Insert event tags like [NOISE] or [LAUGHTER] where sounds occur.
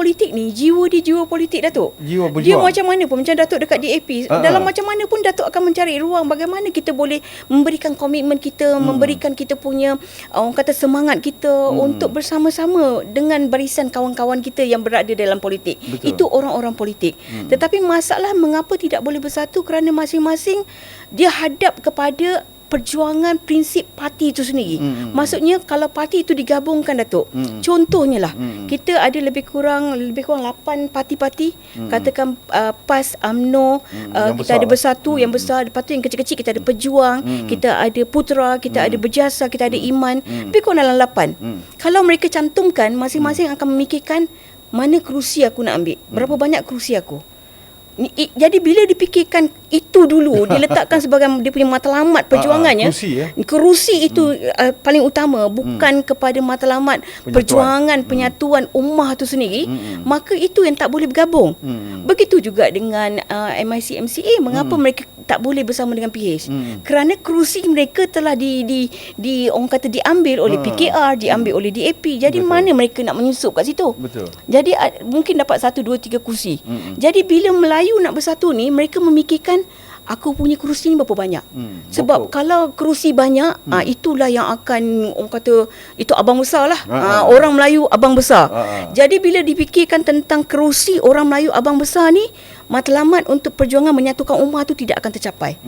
politik ni jiwa dia jiwa politik Datuk. Jiwa Dia berjuang. macam mana pun macam Datuk dekat DAP Ah, dalam ah. macam mana pun Datuk akan mencari ruang bagaimana kita boleh memberikan komitmen kita, Hmm. memberikan kita punya orang kata semangat kita untuk bersama-sama dengan barisan kawan-kawan kita yang berada dalam politik. Betul. Itu orang-orang politik. Tetapi masalah mengapa tidak boleh bersatu kerana masing-masing dia hadap kepada perjuangan prinsip parti itu sendiri. Hmm, hmm, Maksudnya kalau parti itu digabungkan Datuk. Hmm. Contohnya lah Hmm. kita ada lebih kurang lebih kurang 8 parti-parti katakan uh, PAS UMNO Hmm, uh, yang kita besar. ada bersatu yang besar lepas tu yang kecil-kecil kita ada pejuang Hmm. kita ada putra kita ada berjasa kita ada iman Hmm. lebih kurang dalam 8 Hmm. kalau mereka cantumkan masing-masing akan memikirkan mana kerusi aku nak ambil berapa Hmm. banyak kerusi aku i- jadi bila dipikirkan itu dulu [LAUGHS] diletakkan sebagai dia punya matlamat perjuangannya Ah, kerusi, ya? kerusi itu uh, paling utama bukan kepada matlamat Penyatuan. perjuangan penyatuan ummah itu sendiri Hmm. maka itu yang tak boleh bergabung Hmm. begitu juga dengan uh, MIC MCA mengapa mereka tak boleh bersama dengan PH Hmm. kerana kerusi mereka telah di di di orang kata diambil oleh Ha. PKR diambil oleh DAP jadi Betul. mana mereka nak menyusup kat situ Betul. jadi a- mungkin dapat satu dua tiga kursi. Mm-mm. Jadi bila Melayu nak bersatu ni mereka memikirkan aku punya kerusi ni berapa banyak. Hmm, Sebab berapa? kalau kerusi banyak ah itulah yang akan orang kata itu abang besar lah. Ah, Ah, ah. orang Melayu abang besar. Ah, ah. Jadi bila dipikirkan tentang kerusi orang Melayu abang besar ni matlamat untuk perjuangan menyatukan ummah tu tidak akan tercapai.